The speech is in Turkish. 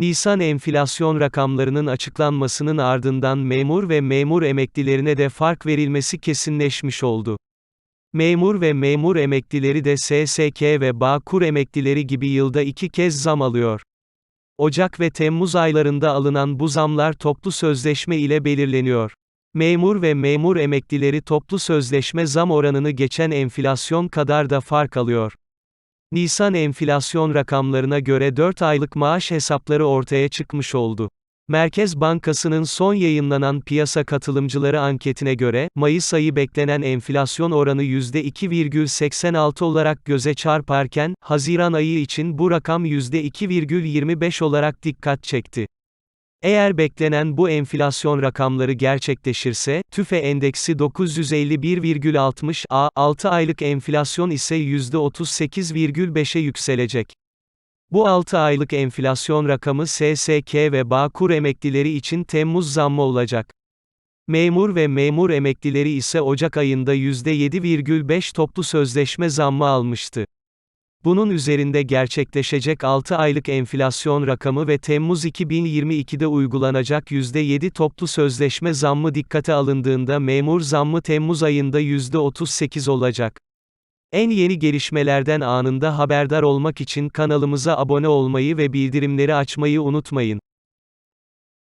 Nisan enflasyon rakamlarının açıklanmasının ardından memur ve memur emeklilerine de fark verilmesi kesinleşmiş oldu. Memur ve memur emeklileri de SSK ve Bağkur emeklileri gibi yılda iki kez zam alıyor. Ocak ve Temmuz aylarında alınan bu zamlar toplu sözleşme ile belirleniyor. Memur ve memur emeklileri toplu sözleşme zam oranını geçen enflasyon kadar da fark alıyor. Nisan enflasyon rakamlarına göre 4 aylık maaş hesapları ortaya çıkmış oldu. Merkez Bankası'nın son yayınlanan piyasa katılımcıları anketine göre, Mayıs ayı beklenen enflasyon oranı %2,86 olarak göze çarparken, Haziran ayı için bu rakam %2,25 olarak dikkat çekti. Eğer beklenen bu enflasyon rakamları gerçekleşirse, TÜFE endeksi 951,60 a, 6 aylık enflasyon ise %38,5'e yükselecek. Bu 6 aylık enflasyon rakamı SSK ve Bağkur emeklileri için Temmuz zammı olacak. Memur ve memur emeklileri ise Ocak ayında %7,5 toplu sözleşme zammı almıştı. Bunun üzerinde gerçekleşecek 6 aylık enflasyon rakamı ve Temmuz 2022'de uygulanacak %7 toplu sözleşme zammı dikkate alındığında memur zammı Temmuz ayında %38 olacak. En yeni gelişmelerden anında haberdar olmak için kanalımıza abone olmayı ve bildirimleri açmayı unutmayın.